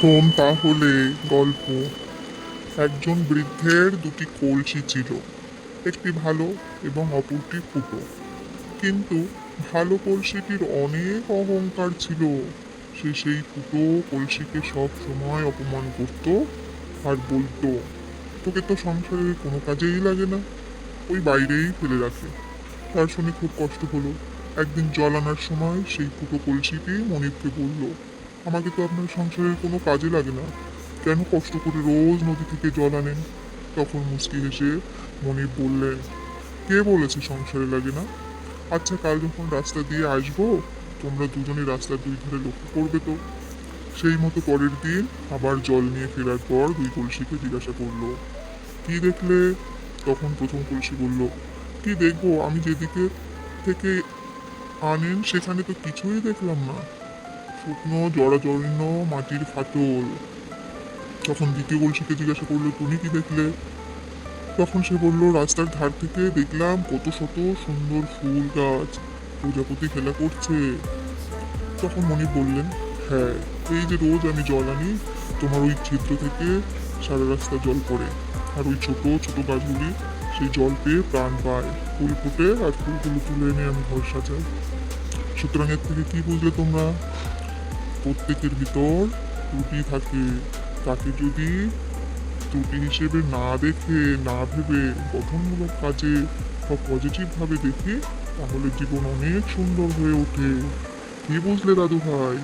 শোন তাহলে গল্প। একজন বৃদ্ধের দুটি কলসি ছিল, একটি ভালো এবং অপরটি ফুটো। কিন্তু ভালো কলসিটির অনেক অহংকার ছিল। সে সেই ফুটো কলসিকে সব সময় অপমান করত আর বলতো, তোকে তো সংসারের কোনো কাজেই লাগে না। ওই বাইরেই ফেলে রাখে। তার শুনে খুব কষ্ট হলো। একদিন জল আনার সময় সেই ফুটো কলসিটি মনিরকে বলল আমাকে তো আপনার সংসারের কোনো কাজে লাগে না। কেন কষ্ট করে রোজ নদী থেকে জল আনেন? তখন মুচকি হেসে মনির বললেন, কে বলেছে সংসারে লাগে না? আচ্ছা কাল যখন রাস্তা দিয়ে আসব, তোমরা দুজনে রাস্তার দুই ধারে লক্ষ্য করবে তো? সেই মতো পরের দিন আবার জল নিয়ে ফেরার পর দুই কলসিকে জিজ্ঞাসা করল, কি দেখলে? তখন প্রথম কলসি বলল, কি দেখব? আমি যেদিকে থেকে আনেন, সেখানে তো কিছুই দেখলাম না। শুকনো জরাজীর্ণ মাটির ফাটল। তখন দ্বিতীয় কলসিকে জিজ্ঞাসা করল, তুমি কি দেখলে? তখন সে বলল, রাস্তার ধার থেকে দেখলাম কত শত সুন্দর ফুল গাছ, প্রজাপতি খেলা করছে। তখন মনি বললেন হ্যাঁ এই যে রোজ আমি জল আনি, তোমার ওই ছিদ্র থেকে সারা রাস্তা জল পড়ে। আর ওই ছোট ছোট গাছগুলি সেই জল পেয়ে প্রাণ পায়। ফুল ফুটে আর ফুলগুলো তুলে এনে আমি ঘর সাজাই। সুতরাং এর থেকে কি বুঝলে তোমরা? প্রত্যেকের ভিতর ত্রুটি থাকে। তাকে যদি ত্রুটি হিসেবে না দেখে, না ভেবে গঠনমূলক কাজে বা পজিটিভভাবে দেখে, তাহলে জীবন অনেক সুন্দর হয়ে ওঠে। কি বুঝলে দাদু ভাই